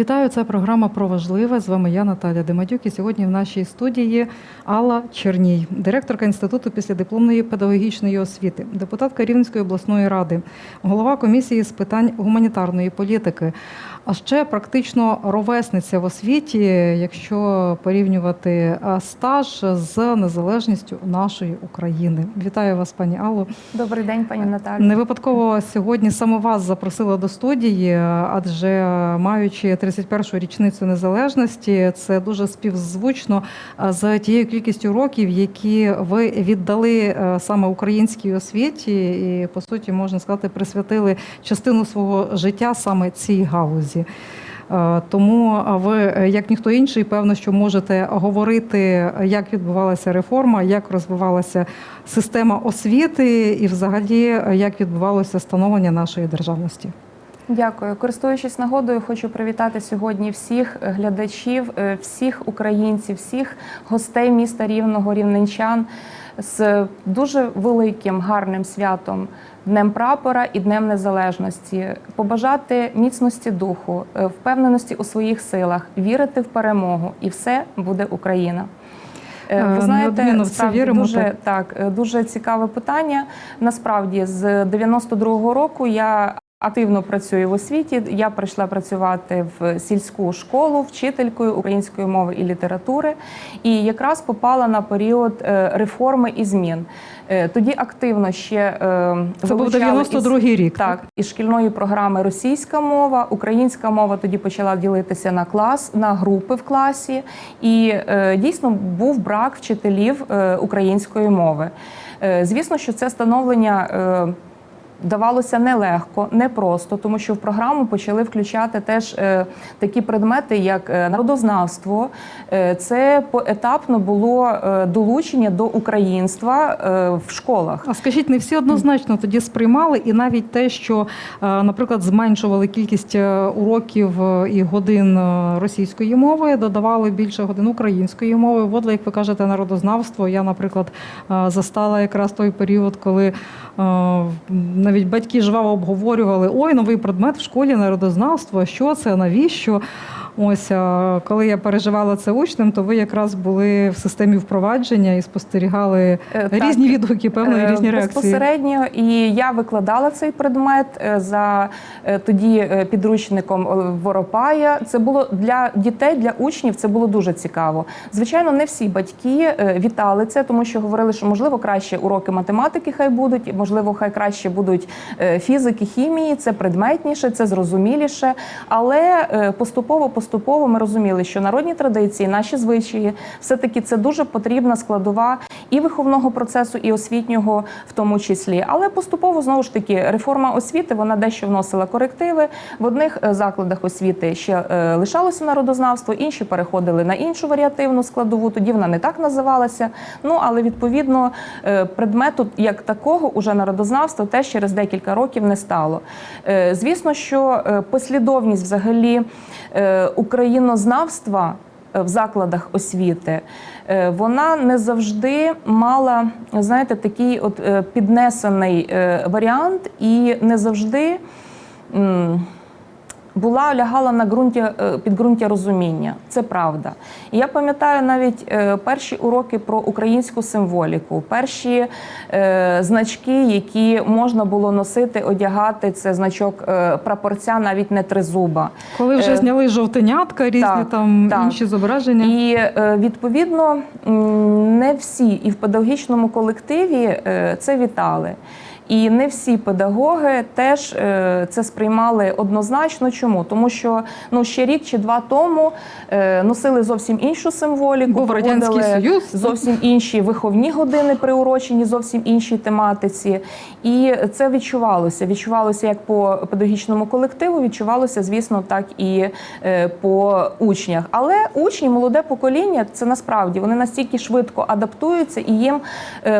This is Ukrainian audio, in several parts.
Вітаю, це програма про важливе. З вами я, Наталя Демадюк. І сьогодні в нашій студії Алла Черній, директорка інституту післядипломної педагогічної освіти, депутатка Рівненської обласної ради, голова комісії з питань гуманітарної політики. А ще практично ровесниця в освіті, якщо порівнювати стаж з незалежністю нашої України. Вітаю вас, пані Алло. Добрий день, пані Наталі. Не випадково сьогодні саме вас запросила до студії, адже маючи 31-шу річницю незалежності, це дуже співзвучно з тією кількістю років, які ви віддали е, саме українській освіті, і по суті можна сказати, присвятили частину свого життя саме цій галузі. Е, Тому ви, е, як ніхто інший, певно, що можете говорити, як відбувалася реформа, як розвивалася система освіти, і взагалі е, як відбувалося становлення нашої державності. Дякую. Користуючись нагодою, хочу привітати сьогодні всіх глядачів, всіх українців, всіх гостей міста Рівного, рівненчан з дуже великим гарним святом Днем прапора і Днем Незалежності. Побажати міцності духу, е, впевненості у своїх силах, вірити в перемогу, і все буде Україна. Е, Е, Ви знаєте, це справді віримо, дуже так. так, е, дуже цікаве питання. Насправді, з 92-го року я активно працюю в освіті. Я прийшла працювати в сільську школу вчителькою української мови і літератури, і якраз попала на період е, реформи і змін. Е, Тоді активно ще е, Це був 92-й рік. так, із шкільної програми російська мова, українська мова тоді почала ділитися на клас, на групи в класі, і е, дійсно був брак вчителів української мови. Звісно, що це становлення. Давалося нелегко, непросто, тому що в програму почали включати теж е, такі предмети, як е, народознавство. Е, це поетапно було долучення до українства в школах. А скажіть, не всі однозначно тоді сприймали, і навіть те, що, наприклад, зменшували кількість уроків і годин російської мови, додавали більше годин української мови. Вводили, як ви кажете, народознавство. Я, наприклад, застала якраз той період, коли навіть батьки жваво обговорювали: ой, новий предмет в школі народознавство. Що це? Навіщо? Ось коли я переживала це учнем, то ви якраз були в системі впровадження і спостерігали Е, так. різні відгуки, певно, і Е, різні реакції. Безпосередньо, і я викладала цей предмет е, за тоді підручником Воропая. Це було для дітей, для учнів. Це було дуже цікаво. Звичайно, не всі батьки вітали це, тому що говорили, що можливо краще уроки математики хай будуть, можливо, хай краще будуть фізики, хімії. Це предметніше, це зрозуміліше. Але поступово, поступово ми розуміли, що народні традиції, наші звичаї, все таки це дуже потрібна складова і виховного процесу, і освітнього в тому числі. Але поступово знову ж таки реформа освіти вона дещо вносила корективи. В одних е, закладах освіти ще е, лишалося народознавство, інші переходили на іншу варіативну складову. Тоді вона не так називалася. Ну але відповідно е, предмету як такого уже народознавства теж через декілька років не стало. Звісно, що послідовність взагалі українознавства е, в закладах освіти, е, вона не завжди мала, знаєте, такий от е, піднесений варіант, і не завжди. Була лягала на ґрунті е, підґрунтя розуміння. Це правда. І я пам'ятаю навіть е, перші уроки про українську символіку, перші е, значки, які можна було носити, одягати. Це значок прапорця, навіть не тризуба. Коли вже зняли жовтенятка, різні так, там так. інші зображення. І відповідно не всі і в педагогічному колективі це вітали. І не всі педагоги теж е, це сприймали однозначно. Чому? Тому що ну ще рік чи два тому е, носили зовсім іншу символіку, Був Радянський Союз. зовсім інші виховні години приурочені зовсім іншій тематиці. І це відчувалося. Відчувалося як по педагогічному колективу, відчувалося, звісно, так і е, по учнях. Але учні, молоде покоління, це насправді вони настільки швидко адаптуються, і їм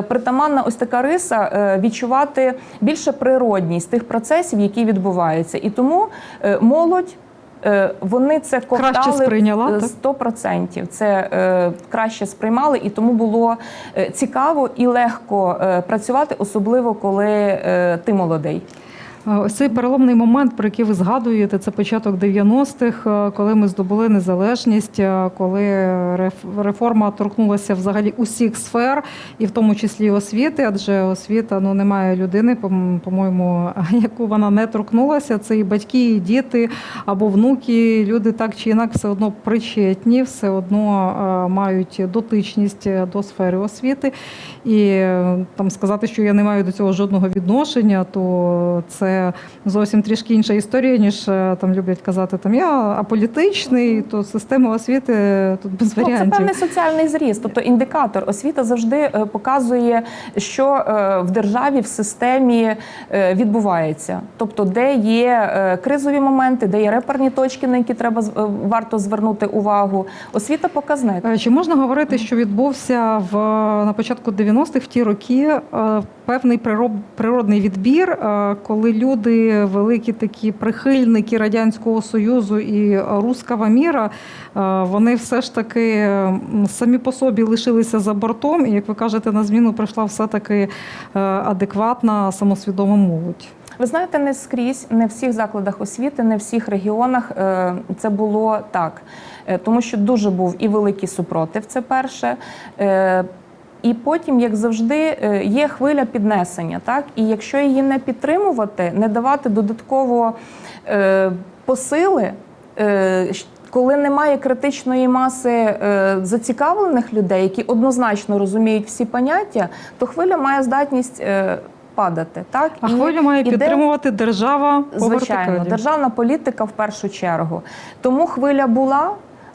притаманна ось така риса е, відчувати більше природність тих процесів, які відбуваються. І тому е, молодь. е, Вони це ковтали сприйняла, е, так? 100%. Це е, краще сприймали, і тому було е, цікаво і легко працювати, особливо коли е, ти молодий. Е, Ось цей переломний момент, про який ви згадуєте, це початок 90-х, е, коли ми здобули незалежність, е, коли реформа торкнулася взагалі усіх сфер, і в тому числі освіти, адже освіта ну немає людини, по-моєму, яку вона не торкнулася. Це і батьки, і діти або внуки. Люди так чи інак все одно причетні, все одно мають дотичність до сфери освіти. І там сказати, що я не маю до цього жодного відношення, то це зовсім трішки інша історія, ніж е, там люблять казати, там я аполітичний, то система освіти тут без Ну, це певний соціальний зріст, тобто індикатор. Освіта завжди е, показує, що е, в державі в системі е, відбувається. Тобто, де є е, кризові моменти, де є реперні точки, на які треба е, варто звернути увагу. Освіта показник. Е, Чи можна говорити, що відбувся в на початку 90-х в ті роки е, певний природний відбір, е, коли люди, великі такі прихильники радянського союзу і рускава міра, е, вони все ж таки самі по собі лишилися за бортом, і як ви кажете, на зміну прийшла все таки адекватна самосвідома молодь. Ви знаєте, не скрізь, не в всіх закладах освіти, не в всіх регіонах е, це було так, Е, тому що дуже був і великий супротив. Це перше. І потім, як завжди, е, є хвиля піднесення, так і якщо її не підтримувати, не давати додатково е, посили. е, Коли немає критичної маси е, зацікавлених людей, які однозначно розуміють всі поняття, то хвиля має здатність е, падати. Так А І хвилю має іде- підтримувати держава по Звичайно, вертикалі. державна політика в першу чергу. Тому хвиля була,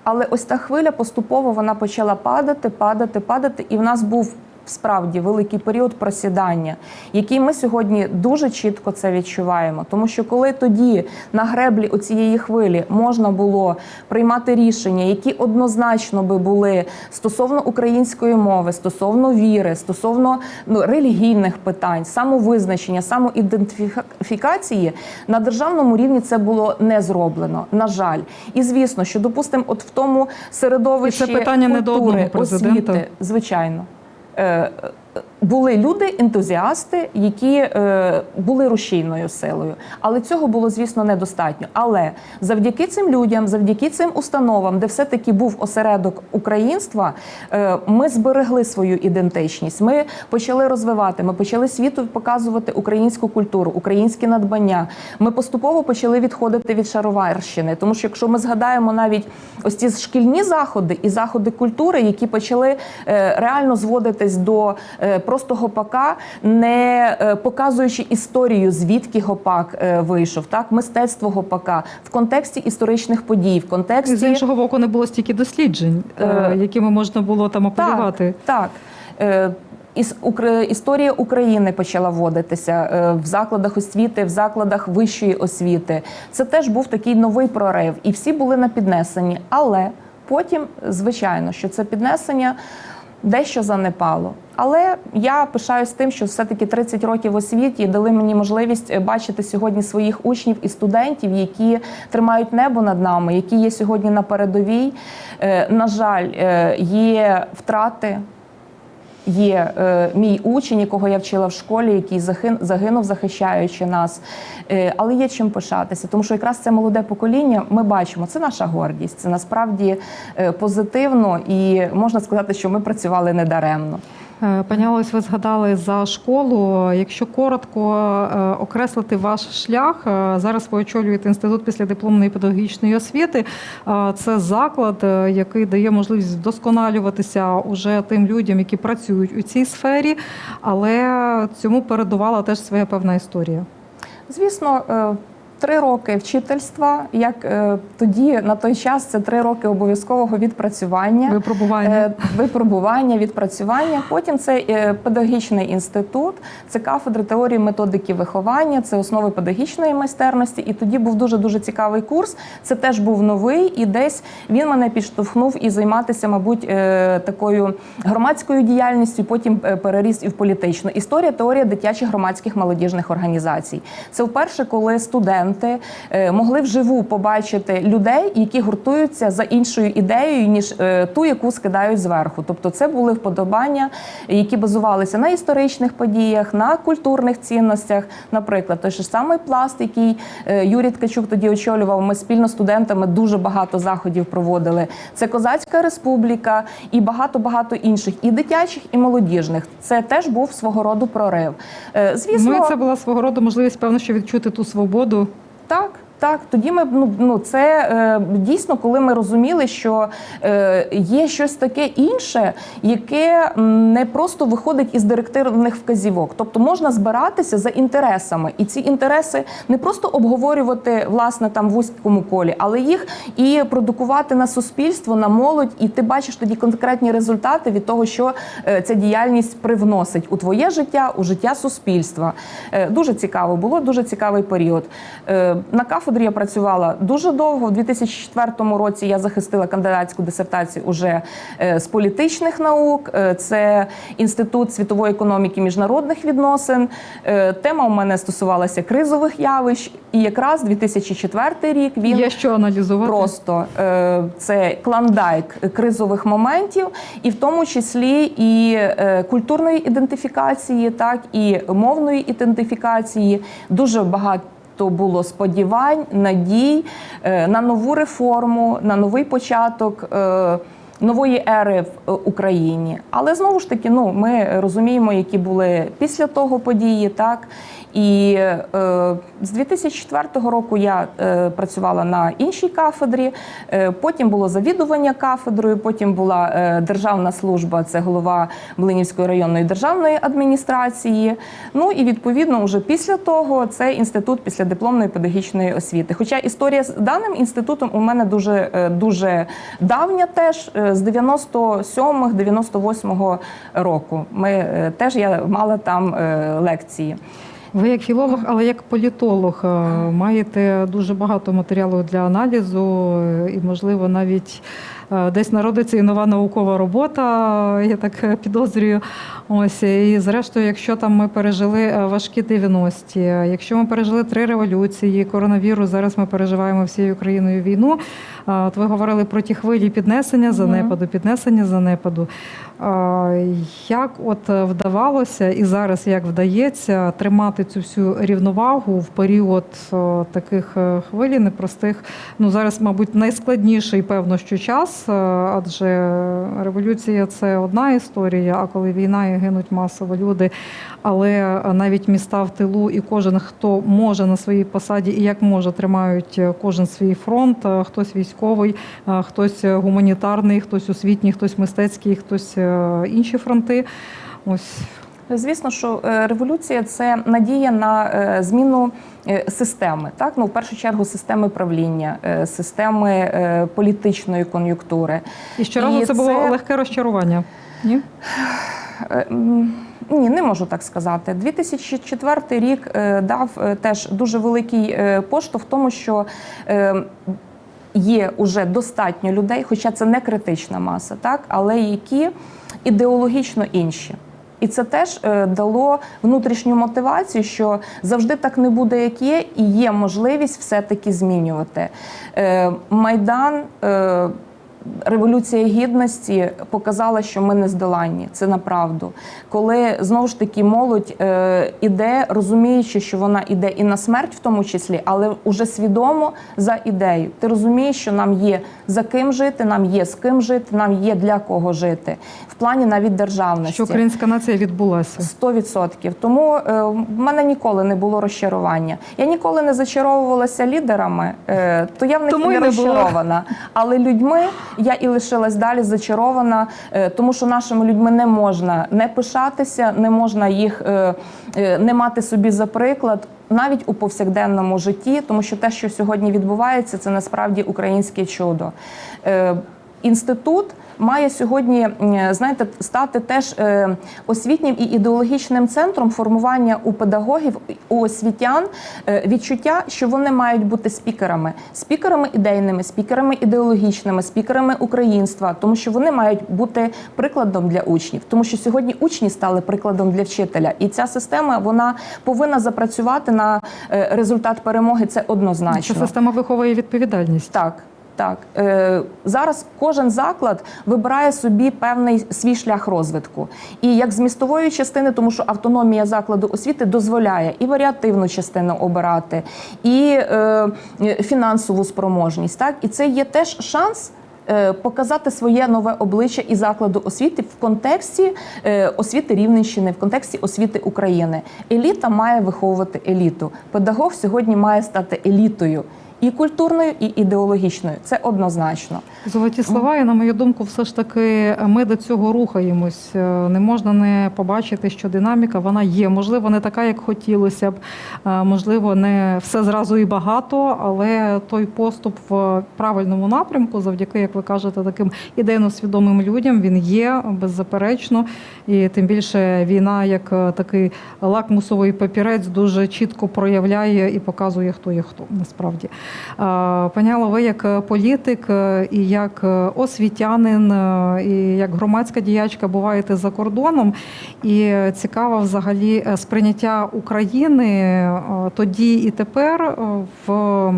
але ось та хвиля поступово вона почала падати, падати, падати, і в нас був. Справді великий період просідання, який ми сьогодні дуже чітко це відчуваємо. Тому що коли тоді на греблі оцієї хвилі можна було приймати рішення, які однозначно би були стосовно української мови, стосовно віри, стосовно ну, релігійних питань, самовизначення, самоідентифікації, на державному рівні це було не зроблено. На жаль, і звісно, що допустимо, от в тому середовищі І це питання не до одного президента. освіти, звичайно. Е, е, Були люди, ентузіасти, які е, були рушійною силою, але цього було, звісно, недостатньо. Але завдяки цим людям, завдяки цим установам, де все-таки був осередок українства, е, ми зберегли свою ідентичність. Ми почали розвивати, ми почали світу показувати українську культуру, українські надбання. Ми поступово почали відходити від шароварщини. Тому що якщо ми згадаємо навіть ось ці шкільні заходи і заходи культури, які почали е, реально зводитись до е, просто гопака, не е, показуючи історію, звідки гопак е, вийшов, так мистецтво гопака в контексті історичних подій, в контексті І з іншого боку, не було стільки досліджень, е, якими можна було там апелювати. Так, так. Іс- Історія України почала вводитися е, в закладах освіти, в закладах вищої освіти. Це теж був такий новий прорив, і всі були на піднесенні. Але потім, звичайно, що це піднесення дещо занепало. Але я пишаюсь тим, що все-таки 30 років освіті дали мені можливість е, бачити сьогодні своїх учнів і студентів, які тримають небо над нами, які є сьогодні на передовій. Е, На жаль, е, є втрати. Є е, мій учень, якого я вчила в школі, який загин, загинув, захищаючи нас. Е, але є чим пишатися, тому що якраз це молоде покоління. Ми бачимо, це наша гордість. Це насправді е, позитивно, і можна сказати, що ми працювали недаремно. Е, Пані Олесь, ви згадали за школу. Якщо коротко е, окреслити ваш шлях, е, зараз ви очолюєте інститут післядипломної педагогічної освіти. Це заклад, який дає можливість вдосконалюватися уже тим людям, які працюють у цій сфері, але цьому передувала теж своя певна історія. Звісно, три роки вчительства, як е, тоді на той час це три роки обов'язкового відпрацювання. Випробування. Е, Випробування, відпрацювання. Потім це е, педагогічний інститут, це кафедра теорії методики виховання, це основи педагогічної майстерності. І тоді був дуже дуже цікавий курс. Це теж був новий, і десь він мене підштовхнув і займатися, мабуть, е, такою громадською діяльністю. Потім е, переріс і в політичну. Історія теорія дитячих громадських молодіжних організацій. Це вперше, коли студент студенти е, могли вживу побачити людей, які гуртуються за іншою ідеєю, ніж е, ту, яку скидають зверху. Тобто, це були вподобання, які базувалися на історичних подіях, на культурних цінностях. Наприклад, той ж самий пласт, який е, Юрій Ткачук тоді очолював. Ми спільно з студентами дуже багато заходів проводили. Це Козацька республіка і багато багато інших, і дитячих, і молодіжних. Це теж був свого роду прорив. Звісно, Ну це була свого роду можливість, певно, що відчути ту свободу. Так. Так, тоді ми ну, ну це е, дійсно, коли ми розуміли, що е, є щось таке інше, яке не просто виходить із директивних вказівок. Тобто можна збиратися за інтересами, і ці інтереси не просто обговорювати власне там в вузькому колі, але їх і продукувати на суспільство, на молодь. І ти бачиш тоді конкретні результати від того, що е, ця діяльність привносить у твоє життя, у життя суспільства. Е, Дуже цікаво було, дуже цікавий період. Е, На кафедрі я працювала дуже довго. У 2004 році я захистила кандидатську дисертацію уже е, з політичних наук. Е, Це інститут світової економіки міжнародних відносин. Е, Тема у мене стосувалася кризових явищ, і якраз 2004 рік він Є що аналізувати. Просто це клондайк кризових моментів, і в тому числі і культурної ідентифікації, так і мовної ідентифікації. Дуже багато. Було сподівань, надій е, на нову реформу, на новий початок е, нової ери в е, Україні. Але знову ж таки, ну ми розуміємо, які були після того події, так і е, з 2004 року я е, працювала на іншій кафедрі. Е, потім було завідування кафедрою. Потім була е, державна служба, це голова Млинівської районної державної адміністрації. Ну і відповідно, вже після того це інститут післядипломної педагогічної освіти. Хоча історія з даним інститутом у мене дуже е, дуже давня, теж е, з 97-98 року. Ми е, теж я мала там е, лекції. Ви як філолог, але як політолог е, маєте дуже багато матеріалу для аналізу, і, можливо, навіть е, десь народиться і нова наукова робота, я так е, підозрюю. Ось і зрештою, якщо там ми пережили важкі 90-ті, е, якщо ми пережили три революції, коронавірус, зараз ми переживаємо всією країною війну. Е, От ви говорили про ті хвилі піднесення занепаду, піднесення занепаду. Е, Як от вдавалося і зараз як вдається тримати цю всю рівновагу в період е, таких хвилі непростих? Ну зараз, мабуть, найскладніший певно, що час, адже революція це одна історія. А коли війна і гинуть масово люди, але навіть міста в тилу, і кожен хто може на своїй посаді і як може тримають кожен свій фронт, хтось військовий, е, хтось гуманітарний, хтось освітній, хтось мистецький, хтось е, інші фронти. Ось Звісно, що е, революція це надія на зміну системи, так ну в першу чергу системи правління, системи політичної кон'юнктури. і щоразу І це було це- легке розчарування. Ні? Ні, не можу так сказати. 2004 рік дав теж дуже великий поштовх в тому, що є уже достатньо людей, хоча це не критична маса, так але які ідеологічно інші. І це теж е, дало внутрішню мотивацію, що завжди так не буде, як є, і є можливість все-таки змінювати. Е, Майдан. Революція гідності показала, що ми не здоланні. Це направду. Коли знову ж таки молодь е, іде, розуміючи, що вона іде і на смерть, в тому числі, але уже свідомо за ідею. Ти розумієш, що нам є за ким жити, нам є з ким жити, нам є для кого жити в плані навіть державності. Що українська нація відбулася. 100%. Тому е, в мене ніколи не було розчарування. Я ніколи не зачаровувалася лідерами, е, то я в них Тому не не було. Але людьми я і лишилась далі зачарована, е, тому що нашими людьми не можна не пишатися, не можна їх е, е, не мати собі за приклад. Навіть у повсякденному житті, тому що те, що сьогодні відбувається, це насправді українське чудо. Інститут має сьогодні, знаєте, стати теж е, освітнім і ідеологічним центром формування у педагогів, у освітян е, відчуття, що вони мають бути спікерами, спікерами ідейними, спікерами ідеологічними, спікерами українства, тому що вони мають бути прикладом для учнів, тому що сьогодні учні стали прикладом для вчителя, і ця система вона повинна запрацювати на е, результат перемоги. Це Що однозначно. система виховує відповідальність. Так. Так, е, зараз кожен заклад вибирає собі певний свій шлях розвитку, і як змістової частини, тому що автономія закладу освіти дозволяє і варіативну частину обирати, і е, фінансову спроможність. Так, і це є теж шанс. е, Показати своє нове обличчя і закладу освіти в контексті е, освіти Рівненщини, в контексті освіти України. Еліта має виховувати еліту. Педагог сьогодні має стати елітою і культурною, і ідеологічною. Це однозначно. Золоті слова, і на мою думку, все ж таки ми до цього рухаємось. Е, Не можна не побачити, що динаміка вона є. Можливо, не така, як хотілося б. Е, Можливо, не все зразу і багато, але той поступ в правильному напрямку, завдяки, як ви кажете, таким ідейно свідомим людям, він є беззаперечно. І тим більше війна, як е, такий лакмусовий папірець, дуже чітко проявляє і показує, хто є хто насправді. Е, Алло, ви як політик е, і як е, освітянин, е, і як громадська діячка буваєте за кордоном. І цікаво взагалі е, сприйняття України е, тоді і тепер е, в,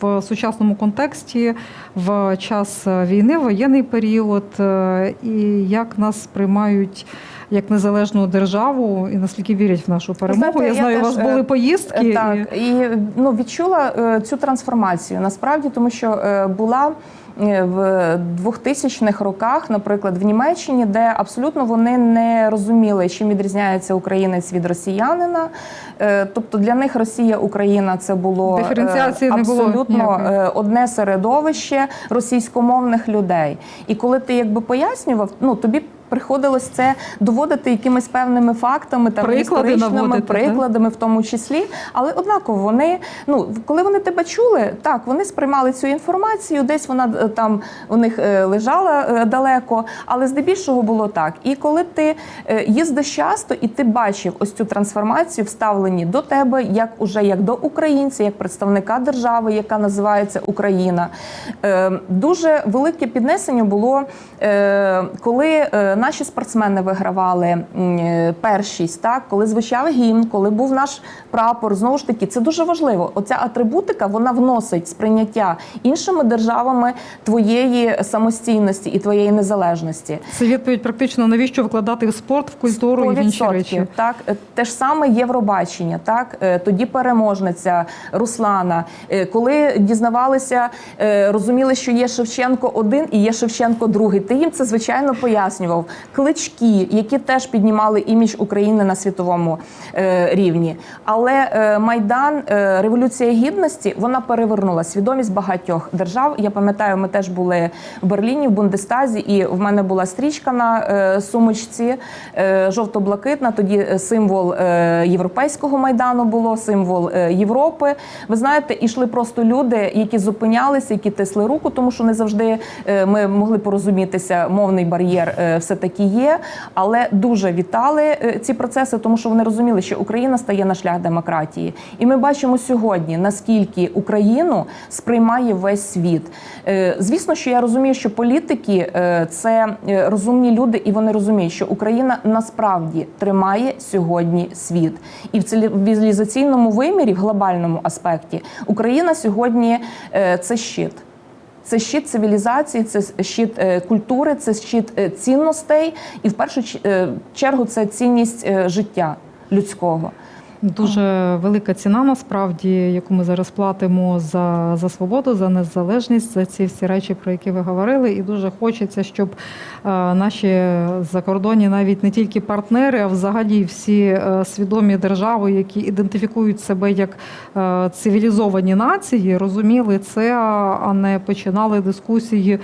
в сучасному контексті, в час війни, воєнний період, е, і як нас сприймають. Як незалежну державу і наскільки вірять в нашу перемогу. Знаєте, я я знаю, у теж, вас були е, поїздки. Так, і ну відчула е, цю трансформацію насправді, тому що е, була. Е, В 2000-х роках, наприклад, в Німеччині, де абсолютно вони не розуміли, чим відрізняється українець від росіянина. Е, Тобто для них Росія, Україна це було е, Диференціації не було абсолютно одне середовище російськомовних людей. І коли ти якби пояснював, ну тобі. Приходилось це доводити якимись певними фактами, там Приклади історичними наводити, так? прикладами, в тому числі. Але однаково вони, ну коли вони тебе чули, так вони сприймали цю інформацію, десь вона е, там у них е, лежала е, далеко, але здебільшого було так. І коли ти їздиш часто і ти бачив ось цю трансформацію, вставлені до тебе, як уже як до українця, як представника держави, яка називається Україна. Дуже велике піднесення було, коли наші спортсмени вигравали першість, так коли звучав гімн, коли був наш прапор. Знову ж таки, це дуже важливо. Оця атрибутика вона вносить сприйняття іншими державами твоєї самостійності і твоєї незалежності. Це відповідь практично навіщо вкладати в спорт, в культуру і в інші речі. Так, Е, те ж саме Євробачення, так Е, тоді переможниця Руслана. Е, Коли дізнавалися, розуміли, що є Шевченко один і є Шевченко другий. Ти їм це звичайно пояснював. Клички, які теж піднімали імідж України на світовому е, рівні. Але е, майдан, е, революція гідності, вона перевернула свідомість багатьох держав. Я пам'ятаю, ми теж були в Берліні, в Бундестазі, і в мене була стрічка на сумочці жовто-блакитна. Тоді символ європейського майдану було, символ Європи. Ви знаєте, ішли просто люди, які зупинялися, які тисли руку, тому що не завжди ми могли порозумітися. Мовний бар'єр все таки є, але дуже вітали е, ці процеси, тому що вони розуміли, що Україна стає на шлях демократії. І ми бачимо сьогодні, наскільки Україну сприймає весь світ. Е, Звісно, що я розумію, що політики е, це розумні люди, і вони розуміють, що Україна насправді тримає сьогодні світ. І в цивілізаційному вимірі, в глобальному аспекті, Україна сьогодні це щит. Це щит цивілізації, це щит е, культури, це щит е, цінностей, і в першу е, чергу це цінність життя людського. Дуже велика ціна, насправді, яку ми зараз платимо за, за свободу, за незалежність, за ці всі речі, про які ви говорили. І дуже хочеться, щоб е, наші закордонні, навіть не тільки партнери, а взагалі всі е, свідомі держави, які ідентифікують себе як е, цивілізовані нації, розуміли це, а не починали дискусії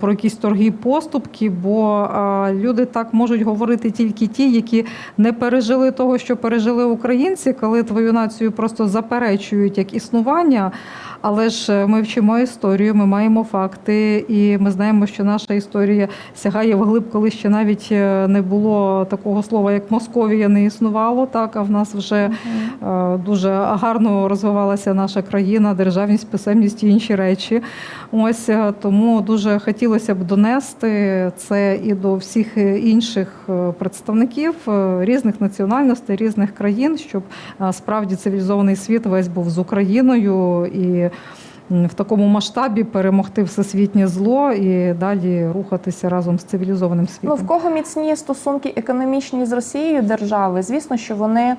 про якісь торги поступки. Бо люди так можуть говорити тільки ті, які не пережили того, що пережили українці. Українці, коли твою націю просто заперечують як існування. Але ж е, ми вчимо історію, ми маємо факти, і ми знаємо, що наша історія сягає вглиб, коли ще навіть е, не було такого слова, як Московія не існувало. Так, а в нас вже е, дуже гарно розвивалася наша країна, державність, писемність і інші речі. Ось тому дуже хотілося б донести це і до всіх інших представників різних національностей, різних країн, щоб е, справді цивілізований світ весь був з Україною і. В такому масштабі перемогти всесвітнє зло і далі рухатися разом з цивілізованим Ну, світом. в кого міцні стосунки економічні з Росією держави, звісно, що вони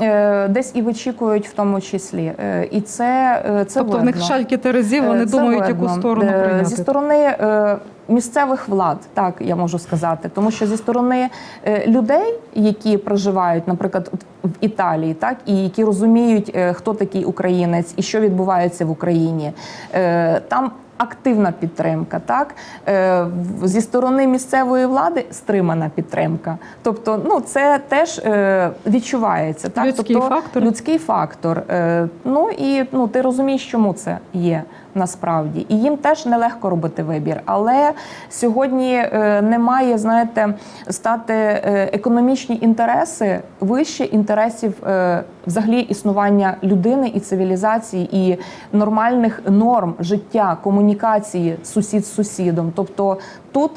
е, десь і вичікують в тому числі. Е, і це, е, це тобто в них шальки терезів, вони Е, це думають, видно. яку сторону Е, прийняти. зі сторони е, місцевих влад, так я можу сказати, тому що зі сторони е, людей, які проживають, наприклад, в Італії, так і які розуміють, е, хто такий українець і що відбувається в Україні, е, там. Активна підтримка, так зі сторони місцевої влади стримана підтримка. Тобто, ну це теж відчувається. Так, Людський тобто, фактор. людський фактор. Ну і ну ти розумієш, чому це є насправді, і їм теж нелегко робити вибір. Але сьогодні е, немає, знаєте, стати е, економічні інтереси вище інтересів е, взагалі існування людини і цивілізації, і нормальних норм життя, комунікації сусід з сусідом. Тобто тут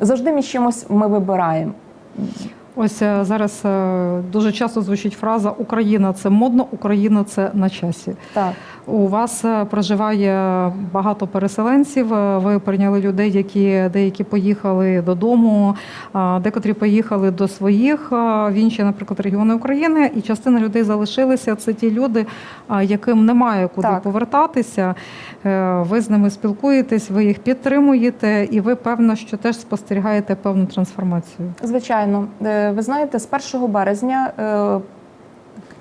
завжди між чимось ми вибираємо. Ось е, зараз е, дуже часто звучить фраза Україна це модно, Україна це на часі. Так. У вас е, проживає багато переселенців. Ви прийняли людей, які деякі поїхали додому, декотрі поїхали до своїх в інші, наприклад, регіони України, і частина людей залишилися. Це ті люди, яким немає куди Так. повертатися. Ви з ними спілкуєтесь, ви їх підтримуєте, і ви певно, що теж спостерігаєте певну трансформацію. Звичайно, ви знаєте, з 1 березня е,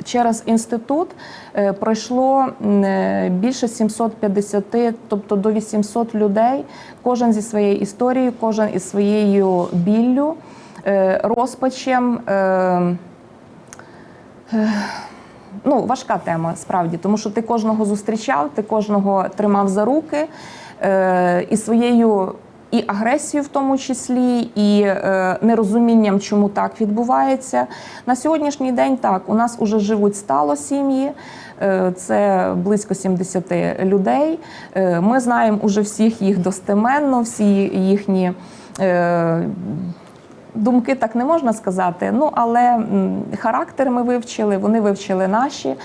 через інститут е, пройшло е, більше 750, тобто до 800 людей, кожен зі своєю історією, кожен із своєю біллю, розпачем. Ну, важка тема справді, тому що ти кожного зустрічав, ти кожного тримав за руки і своєю і агресією, в тому числі, і е, нерозумінням, чому так відбувається. На сьогоднішній день так у нас уже живуть стало сім'ї. е, Це близько 70 людей. Е, Ми знаємо уже всіх їх достеменно, всі їхні. е, Думки так не можна сказати, ну але характер ми вивчили, вони вивчили наші.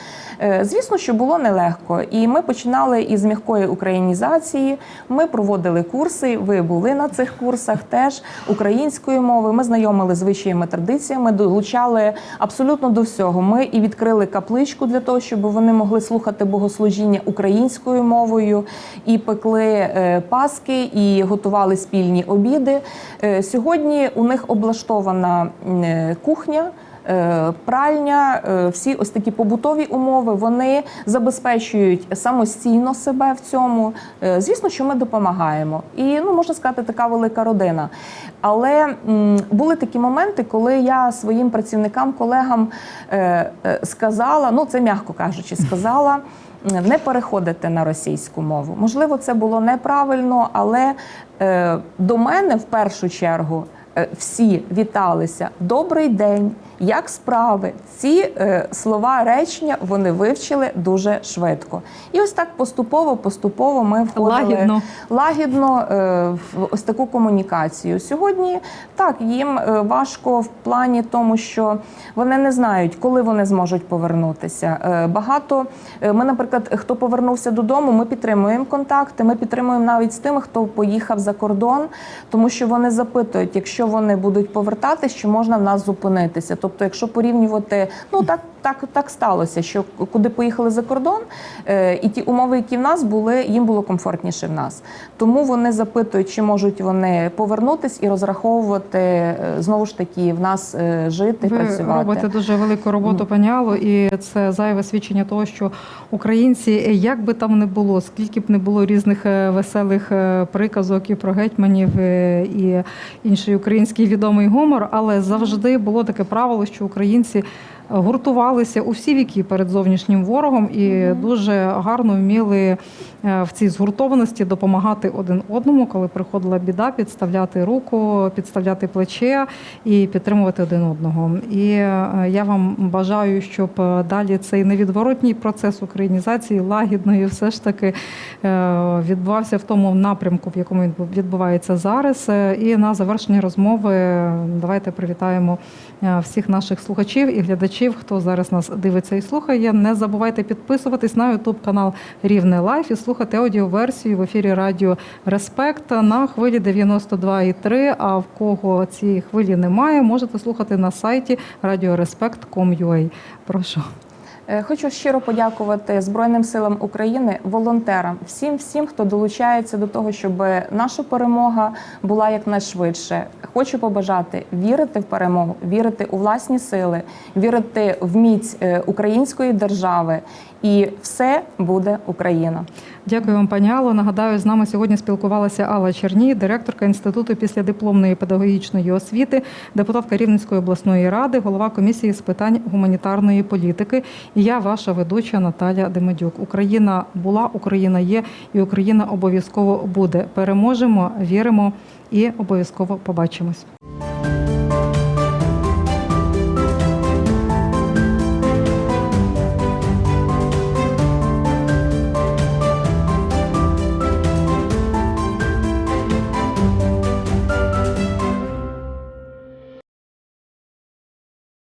Е, Звісно, що було нелегко, і ми починали із м'якої українізації. Ми проводили курси. Ви були на цих курсах теж української мови. Ми знайомили з вищими традиціями, долучали абсолютно до всього. Ми і відкрили капличку для того, щоб вони могли слухати богослужіння українською мовою, і пекли е, паски, і готували спільні обіди. Е, Сьогодні у них облаштована е, кухня. е, Пральня, е, всі ось такі побутові умови, вони забезпечують самостійно себе в цьому. Звісно, що ми допомагаємо. І ну можна сказати, така велика родина. Але були такі моменти, коли я своїм працівникам, колегам сказала, ну це м'яко кажучи, сказала. Не переходити на російську мову. Можливо, це було неправильно, але е, до мене в першу чергу всі віталися. Добрий день, як справи? Ці е, слова речення вони вивчили дуже швидко. І ось так поступово, поступово ми входили Лагідно. лагідно е, в ось таку комунікацію. Сьогодні так їм е, важко в плані тому, що вони не знають, коли вони зможуть повернутися. Е, Багато е, ми, наприклад, хто повернувся додому, ми підтримуємо контакти. Ми підтримуємо навіть з тими, хто поїхав за кордон, тому що вони запитують, якщо вони будуть повертатись, чи можна в нас зупинитися. Тобто, якщо порівнювати, ну так. Так, так сталося, що куди поїхали за кордон, е, і ті умови, які в нас були, їм було комфортніше в нас. Тому вони запитують, чи можуть вони повернутись і розраховувати е, знову ж таки в нас е, жити, Ви працювати. робите дуже велику роботу, пані Алло, і це зайве свідчення того, що українці, як би там не було, скільки б не було різних веселих приказок і про гетьманів і інший український відомий гумор, але завжди було таке правило, що українці гуртувалися у всі віки перед зовнішнім ворогом і дуже гарно вміли е, в цій згуртованості допомагати один одному, коли приходила біда, підставляти руку, підставляти плече і підтримувати один одного. І е, я вам бажаю, щоб е, далі цей невідворотній процес українізації лагідної, все ж таки відбувався в тому напрямку, в якому він відбувається зараз. І на завершення розмови давайте привітаємо всіх наших слухачів і глядачів, хто зараз нас дивиться і слухає. Не забувайте підписуватись на Ютуб канал Рівне Лайф і слухати аудіоверсію в ефірі Радіо Респект на хвилі 92,3. А в кого цієї хвилі немає, можете слухати на сайті radiorespect.com.ua. Прошу. Е, Хочу щиро подякувати Збройним силам України, волонтерам, всім, всім, хто долучається до того, щоб наша перемога була якнайшвидше. Хочу побажати вірити в перемогу, вірити у власні сили, вірити в міць е, української держави, і все буде Україна. Дякую вам, пані Алло. Нагадаю, з нами сьогодні спілкувалася Алла Черній, директорка інституту післядипломної педагогічної освіти, депутатка Рівненської обласної ради, голова комісії з питань гуманітарної політики. Я, ваша ведуча Наталя Демедюк. Україна була, Україна є, і Україна обов'язково буде. Переможемо, віримо і обов'язково побачимось.